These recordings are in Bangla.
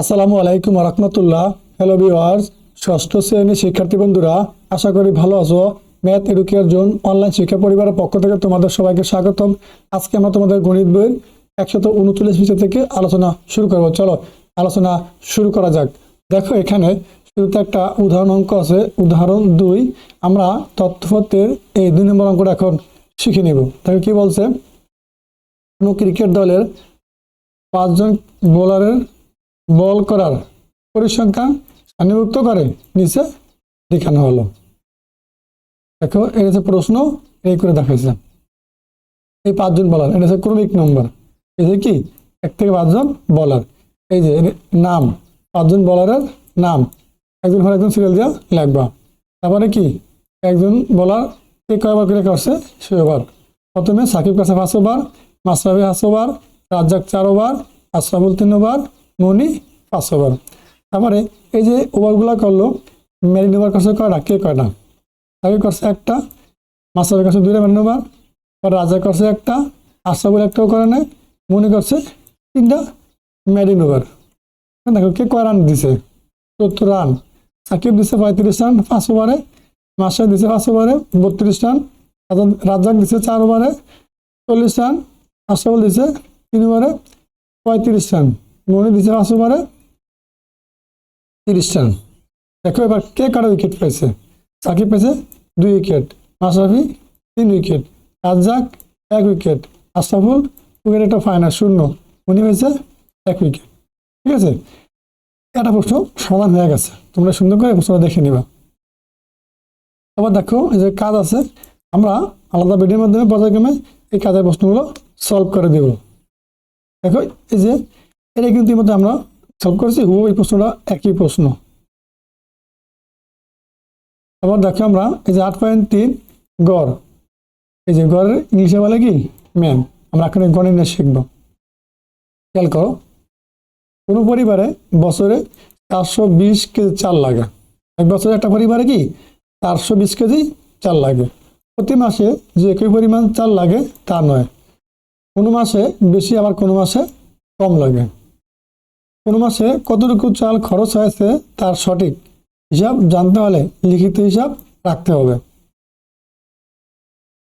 আসসালামু আলাইকুম রহমতুল্লাহ। হ্যালো ভিওয়ার্স ষষ্ঠ শ্রেণির শিক্ষার্থী বন্ধুরা, আশা করি ভালো আছো। ম্যাথ এডুকেয়ার জোন অনলাইন শিক্ষা পরিবারের পক্ষ থেকে তোমাদের সবাইকে স্বাগতম। আজকে আমরা তোমাদের গণিত বইয়ের একশত উনচল্লিশ বিষয় থেকে আলোচনা শুরু করব। চলো, আলোচনা শুরু করা যাক। দেখো এখানে শুরুতে একটা উদাহরণ অঙ্ক আছে। উদাহরণ দুই, আমরা তথ্যপত্রের এই দুই নম্বর অঙ্কটা এখন শিখে নিব। দেখো কি বলছে? কোনো ক্রিকেট দলের পাঁচজন বোলারের বল করার পরিসংখ্যান সান্নিভুক্ত করে নিচে দেখানো হলো। দেখো এটা প্রশ্ন, এই করে দেখাইছে। এই পাঁচজন বলার, এটা হচ্ছে ক্রমিক নম্বর। এই যে কি? এক থেকে পাঁচজন বলার। এই যে, নাম, পাঁচজন বলারের নাম। একজন পর একজন সিরিয়াল দিয়ে লিখবা তারপরে কি? একজন বলার কে কয়বার করে করছে? সে ওভার প্রথমে সাকিব কাছে পাঁচ ওভার মাসরাফি পাঁচ ওভার রাজ্জাক চার ওভার আশরাফুল তিন ওভার মনি পাঁচ ওভার। তারপরে এই যে ওভারগুলো করল, মেরিন ওভার করছে কয়টা? কে কয়টা? সাকিব করছে একটা মাসরাফি করছে দুইটা মেরিন ওভার, পর রাজ্জাক করছে একটা, আশরাফুল একটাও করে নেয়, মনি করছে তিনটা মেরিন ওভার। দেখো কে কয় রান দিছে? সত্তর রান। সাকিব দিছে পঁয়ত্রিশ রান পাঁচ ওভারে মাসে দিছে পাঁচ ওভারে বত্রিশ রান, রাজা- রাজ্জাক দিছে চার ওভারে চল্লিশ রান, আশরাফুল দিছে তিন ওভারে পঁয়ত্রিশ রান, মনি দিছে পাঁচ ওভারে তিরিশ দেখো এবার কে কারও উইকেট পেয়েছে? সাকিব পেয়েছে দুই উইকেট মাশরাফি তিন উইকেট রাজ্জাক এক উইকেট আশরাফুল উইকেট একটা ফাইনাল শূন্য। উনি হয়েছে এক উইকেট ঠিক আছে? একটা প্রশ্ন সমাধান হয়ে গেছে। তোমরা সুন্দর করে প্রশ্নটা দেখে নিবা। আবার দেখো এই যে কাজ আছে, আমরা আলাদা ভিডিওর মাধ্যমে পর্যায়ক্রমে এই কাজের প্রশ্নগুলো সলভ করে দেব। দেখো এই যে, এটা কিন্তু ইতিমধ্যে আমরা সলভ করেছি হুবহু এই প্রশ্নটা, একই প্রশ্ন। আবার দেখো আমরা, এই যে আট পয়েন্ট তিন, গড়। এই যে গড়ের ইংলিশে বলে কি? ম্যান আমরা এখন নিয়ে শিখব। খেয়াল করো। কোনো পরিবারে বছরে চারশো বিশ কেজি চাল লাগে। এক বছরে একটা পরিবারে কি? চারশো বিশ কেজি চাল লাগে। প্রতি মাসে যে একই পরিমাণ চাল লাগে, তা নয়। কোনো মাসে বেশি, আবার কোনো মাসে কম লাগে। কোনো মাসে কতটুকু চাল খরচ হয়েছে তার সঠিক হিসাব জানতে হলে লিখিত হিসাব রাখতে হবে।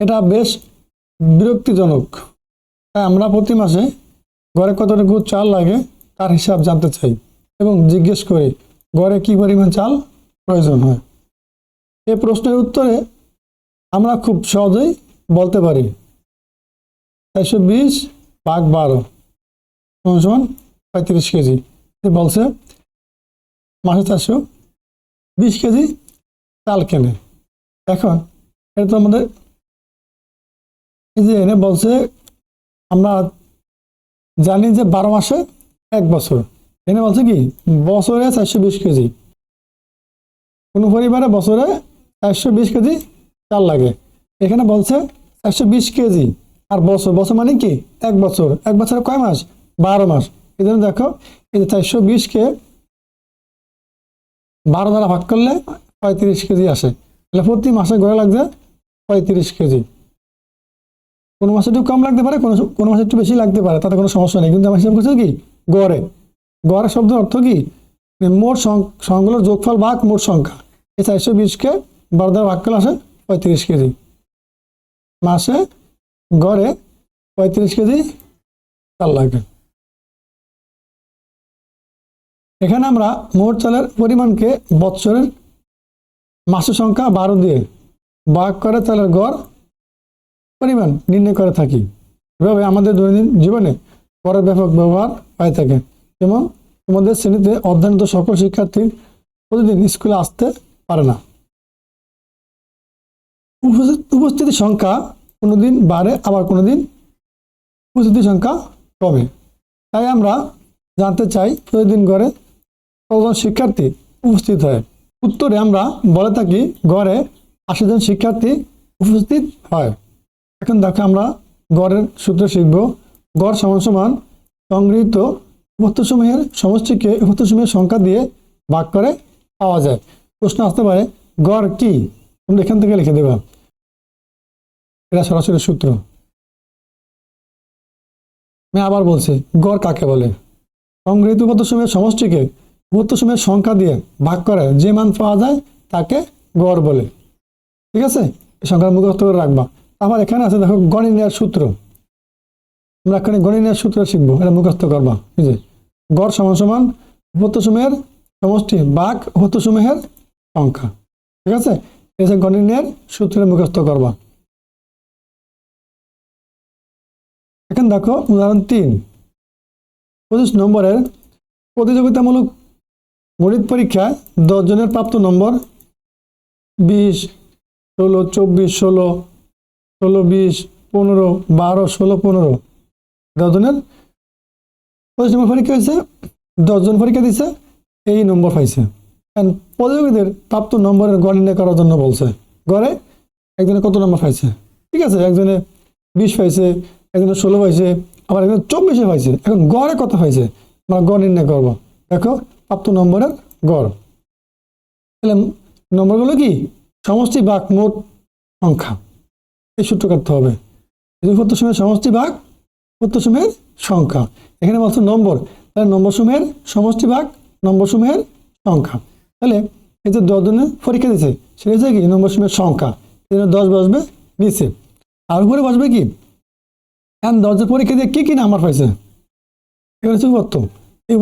এটা বেশ বিরক্তিজনক। তাই আমরা প্রতি মাসে ঘরে কতটুকু চাল লাগে তার হিসাব জানতে চাই এবং জিজ্ঞেস করি ঘরে কি পরিমাণ চাল প্রয়োজন হয়? এ প্রশ্নের উত্তরে আমরা খুব সহজেই বলতে পারি। একশো বিশ ভাগ বারো সমান পঁয়ত্রিশ কেজি। এ বলছে, মাসে চারশো বিশ কেজি চাল কেনে। এখন এটা তো আমাদের যে এনে বলছে, আমরা জানি যে বারো মাসে এক বছর। এনে বলছে কি, বছরে চারশো বিশ কেজি। কোনো পরিবারে বছরে চারশো বিশ কেজি চাল লাগে। এখানে বলছে চারশো বিশ কেজি। আর বছর বছর মানে কি? এক বছর। এক বছরে কয় মাস? বারো মাস। এই দেখো, এই যে চারশো বিশকে বারো দ্বারা ভাগ করলে পঁয়ত্রিশ কেজি আসে। তাহলে প্রতি মাসে গড়ে লাগছে পঁয়ত্রিশ কেজি। কোনো মাসে একটু কম লাগতে পারে, কোনো কোনো মাসে একটু বেশি লাগতে পারে, তাতে কোনো সমস্যা নেই। কিন্তু আমার হিসাব করছে কি? গড়ে। গড়ে শব্দের অর্থ কি? মোট সং- সংখ্যাগুলোর যোগফল ভাগ মোট সংখ্যা। এই চারশো বিশকে বারো দ্বারা ভাগ করলে আসে পঁয়ত্রিশ কেজি। মাসে গড়ে পঁয়ত্রিশ কেজি চাল লাগে। এখানে আমরা মোট চালের পরিমাণকে বৎসরের মাসের সংখ্যা বারো দিয়ে ভাগ করে চালের গড় পরিমাণ নির্ণয় করে থাকি। এভাবে আমাদের দৈনন্দিন জীবনে গড়ের ব্যাপক ব্যবহার হয়ে থাকে যেমন তোমাদের শ্রেণীতে অধ্যয়নরত সকল শিক্ষার্থী প্রতিদিন স্কুলে আসতে পারে না। উপস্থিত- সংখ্যা কোনোদিন বাড়ে, আবার কোনোদিন উপস্থিতির সংখ্যা কমে। তাই আমরা জানতে চাই প্রতিদিন গড়ে কতজন শিক্ষার্থী উপস্থিত হয়। উত্তরে আমরা বলে থাকি, গড়ে আশি জন শিক্ষার্থী উপস্থিত হয়। এখন দেখো আমরা গড়ের সূত্র শিখব। গড় সমান সমান সংগৃহীত উপত্যসমূহের সমষ্টিকে উপত্যসমূহের সংখ্যা দিয়ে ভাগ করে পাওয়া যায়। প্রশ্ন আসতে পারে, গড় কি? তোমরা এখান থেকে লিখে দেবা। এটা সরাসরি সূত্র। আমি আবার বলছি, গড় কাকে বলে? সংগৃহীত উপত্যসমূহের সমষ্টিকে উপত্যসমূহের সংখ্যা দিয়ে ভাগ করে যে মান পাওয়া যায় তাকে গড় বলে। ঠিক আছে? এই সংখ্যার মুখস্থ করে রাখবা। আবার এখানে আছে, দেখো, গণিনের সূত্র। আমরা এখানে গণিনের সূত্র শিখব, এটা মুখস্থ করবা। যে, গড় সমান সমান উপত্যসমূহের সমষ্টি বাঘ উপত্যসমূহের সংখ্যা। ঠিক আছে? যে গণিনের সূত্রে মুখস্থ করবা। এখন দেখো, উদাহরণ তিন। পঁচিশ নম্বরের প্রতিযোগিতামূলক গণিত পরীক্ষায় দশ জনের প্রাপ্ত নম্বর বিশ, ষোলো, চব্বিশ, ষোলো ষোলো, বিশ, পনেরো, বারো, ষোলো, পনেরো। দশজনের পঁচিশ নম্বর পরীক্ষা হয়েছে, দশজন পরীক্ষা দিছে, এই নম্বর পাইছে। প্রতিযোগীদের প্রাপ্ত নম্বরের গড় নির্ণয় করার জন্য বলছে, গড়ে একজনে কত নম্বর পাইছে? ঠিক আছে, একজনে বিশ পাইছে, একজনে ষোলো পাইছে, আবার একজন চব্বিশে পাইছে। এখন গড়ে কত পাইছে? আমরা গড় নির্ণয় করব। দেখো প্রাপ্ত নম্বরের গড়। তাহলে নম্বরগুলো কি? সমষ্টি ভাগ মোট সংখ্যা। এই সূত্র কাটতে হবে। এই প্রত্যসময়ের সমষ্টি ভাগ প্রত্যসময়ের সংখ্যা। এখানে বলছে নম্বর। তাহলে নম্বর সময়ের সমষ্টি ভাগ, নম্বর সময়ের সংখ্যা। তাহলে এই যে দশ জনের পরীক্ষা দিচ্ছে সেটা হচ্ছে কি? নম্বর সময়ের সংখ্যা। এই দশ বসবে নিচে। আর উপরে বসবে কি? এখন দশজন পরীক্ষা দিয়ে কী কী নাম্বার পাইছে? এবার হচ্ছে এই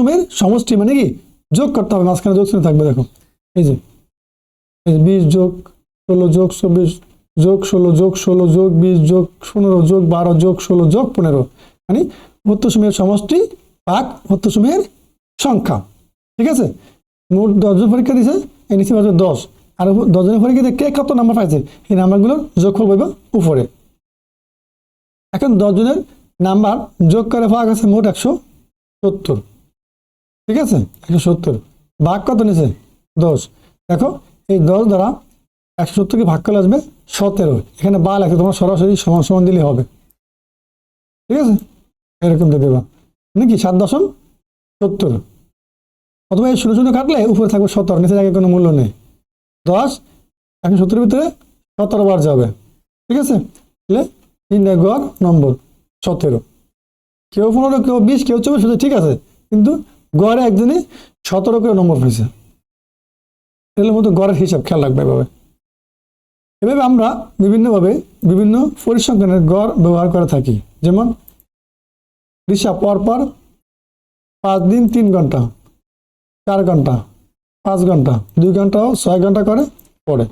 সময়ের সমষ্টি মানে কি? যোগ করতে হবে, মাঝখানে যোগ থাকবে, দেখো। এই যে বিশ যোগ ষোলো যোগ চব্বিশ যোগ ষোলো যোগ ষোলো যোগ বিশ যোগ পনেরো যোগ বারো যোগ ষোলো যোগ পনেরো। মানে ভত্ত সময়ের সমষ্টি ভাগ ভত্ত সময়ের সংখ্যা। ঠিক আছে? মোট দশজন পরীক্ষা দিছে, এই নিচে বাজবে দশ। আর দশজনের পরীক্ষা দিয়ে কে কত নাম্বার পাইছে? এই নাম্বারগুলোর যোগফল পাইব উপরে। এখন দশজনের নাম্বার যোগ করে পাওয়া গেছে মোট একশো সত্তর। ঠিক আছে? একশো সত্তর। ভাগ কত নিছে দশ। দেখো, এই দশ দ্বারা একশো সত্তরকে ভাগ করে আসবে সতেরো। এখানে বা লাগছে তোমার সরাসরি সমান সমান দিলে হবে। ঠিক আছে? এরকম দিয়ে দেবা। মানে কি? সাত দশম সত্তর। অথবা এই শূন্য শূন্য কাটলে উপরে থাকবে সতেরো, নিচে জায়গায় কোনো মূল্য নেই। দশ, একশো সত্তরের ভিতরে সতেরো বার যাবে। ঠিক আছে? তাহলে তিন গড় নম্বর, সতেরো। কেউ পনেরো, কেউ বিশ, কেউ চব্বিশ ঠিক আছে। কিন্তু গড়ে একজনই সতেরো করে নম্বর পেয়েছে। এগুলোর মতো গড়ের হিসাব খেয়াল রাখবে এভাবে। এভাবে আমরা বিভিন্নভাবে বিভিন্ন পরিসংখ্যানের গড় ব্যবহার করে থাকি। যেমন হিসাব পর পর পাঁচ দিন তিন ঘণ্টা, চার ঘণ্টা, পাঁচ ঘণ্টা, দুই ঘন্টাও ছয় ঘণ্টা করে, পড়ে।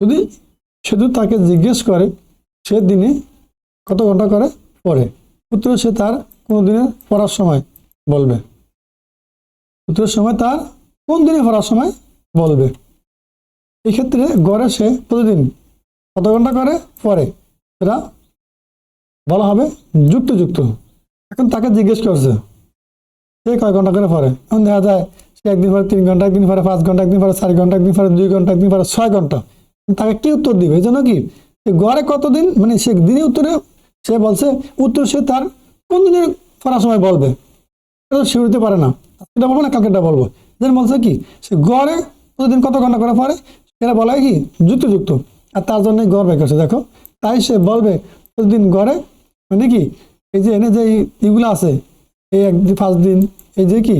যদি শুধু তাকে জিজ্ঞেস করে, সে দিনে কত ঘণ্টা করে? পড়ে উত্তর সে তার কোনো দিনের পড়ার সময় বলবে। উত্তরের সময় তার কোন দিনে পড়ার সময় বলবে। এই ক্ষেত্রে গড়ে সে প্রতিদিন কত ঘণ্টা করে? পড়ে সেটা বলা হবে যুক্ত যুক্ত এখন তাকে জিজ্ঞেস করছে, সে কয় ঘণ্টা করে পড়ে এখন দেখা যায়, সে একদিন পরে তিন ঘণ্টা, একদিন পরে পাঁচ ঘণ্টা, একদিন পরে চার ঘণ্টা, একদিন পরে দুই ঘণ্টা, একদিন পরে ছয় ঘণ্টা। তাকে কি উত্তর দিবে? এই জন্য কি? গড়ে কতদিন? মানে সে দিনে উত্তরে সে বলছে, উত্তর সে তার কোন দিনের পড়ার সময় বলবে। সে উঠতে পারে না। এটা বলব না কালকেটা বলব। যেন বলছে কি, সে গড়ে প্রতিদিন কত ঘণ্টা করে পড়ে? সেটা বলা কি যুক্ত যুক্ত আর তার জন্যই গড় বের করছে, দেখো। তাই সে বলবে, প্রতিদিন গড়ে মানে কি, এই যে, এনে যে ইগুলো আছে, এই একদিন পাঁচ দিন, এই যে কি,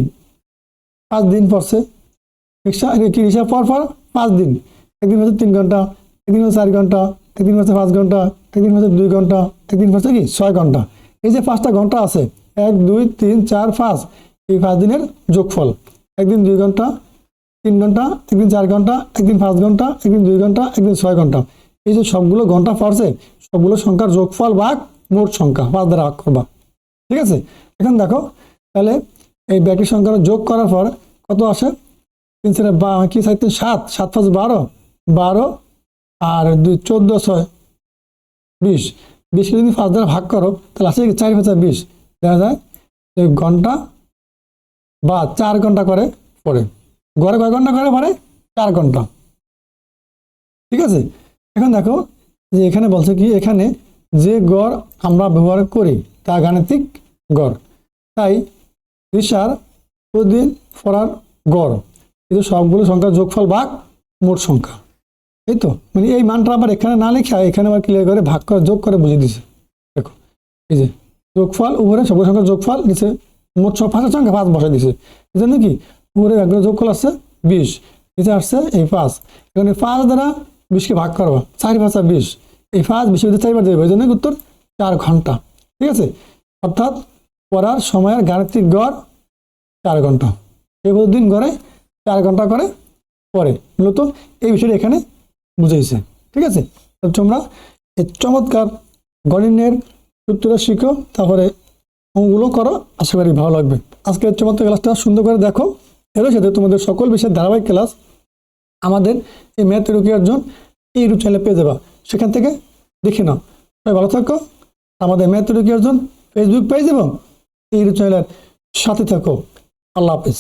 পাঁচ দিন পড়ছে। রিক্সা রিক্সা পর পর পাঁচ দিন। একদিন হচ্ছে তিন ঘণ্টা, একদিন হচ্ছে চার ঘণ্টা। একদিন হচ্ছে পাঁচ ঘণ্টা, একদিন হচ্ছে দুই ঘণ্টা, একদিন হচ্ছে কি ছয় ঘণ্টা। এই যে পাঁচটা ঘণ্টা আছে, এক, দুই, তিন, চার, পাঁচ, এই পাঁচ দিনের যোগফল। একদিন দুই ঘণ্টা, তিন ঘণ্টা, একদিন চার ঘণ্টা, একদিন পাঁচ ঘণ্টা, একদিন দুই ঘণ্টা, একদিন ছয় ঘণ্টা। এই যে সবগুলো ঘণ্টা পড়ছে, সবগুলো সংখ্যার যোগফল ভাগ মোট সংখ্যা, পাঁচ দ্বারা ভাগ করবা। ঠিক আছে? এখন দেখো, তাহলে এই ব্যাটির সংখ্যা যোগ করার পর কত আসে? তিন চারে বা, কি সাইতে? সাত সাত পাঁচ বারো বারো আর দুই চোদ্দ ছয় বিশ বিশকে যদি পাঁচ দ্বারা ভাগ করো, তাহলে আসে চার পাঁচা বিশ? দেখা যায় ঘণ্টা বা চার ঘণ্টা করে পড়ে। গড়ে কয় ঘণ্টা করে পড়ে? চার ঘণ্টা। ঠিক আছে? এখন দেখো যে এখানে বলছে কি, এখানে যে গড় আমরা ব্যবহার করি, তা গাণিতিক গড়। তাই রিসার প্রতিদিন পড়ার গড়। কিন্তু সবগুলো সংখ্যার যোগফল ভাগ মোট সংখ্যা। এই তো মানে এই মানটা আবার এখানে না লেখা এখানে আবার ক্লিয়ার করে ভাগ করে, যোগ করে বুঝিয়ে দিছে দেখো, এই যে যোগফল, উপরে সব সংখ্যা যোগফল, নিচে মোট সব পাঁচের সংখ্যা পাঁচ বসাই দিছে এই কি? উপরে একগুলো যোগফল আসছে বিশ, নিচে আসছে এই পাঁচ। এখানে পাঁচ দ্বারা বিশকে ভাগ করবা, চার পাঁচা বিশ। এই পাঁচ বিশের ভিতরে চারবার দেবে, এই জন্য উত্তর চার ঘণ্টা। ঠিক আছে? অর্থাৎ পড়ার সময়ের গাণিতিক গড় চার ঘণ্টা। এই দিন গড়ে চার ঘণ্টা করে পরে মূলত এই বিষয়টা এখানে বুঝাইছে ঠিক আছে? তোমরা এই চমৎকার গণিনের সূত্র শিখো, তারপরে অঙ্কগুলো করো, আশা করি ভালো লাগবে। আজকের চমৎকার ক্লাসটা সুন্দর করে দেখো। এর সাথে তোমাদের সকল বিষয়ের ধারাবাহিক ক্লাস আমাদের এই ম্যাথ এডুকেয়ার জন্য এই ইউটিউব চ্যানেলে পেয়ে যাবা। সেখান থেকে দেখে নাও। সবাই ভালো থাকো। আমাদের ম্যাথ এডুকেয়ার জন্য ফেসবুক পেজ এবং এই ইউটিউব চ্যানেলের সাথে থাকো। আল্লাহ হাফিজ।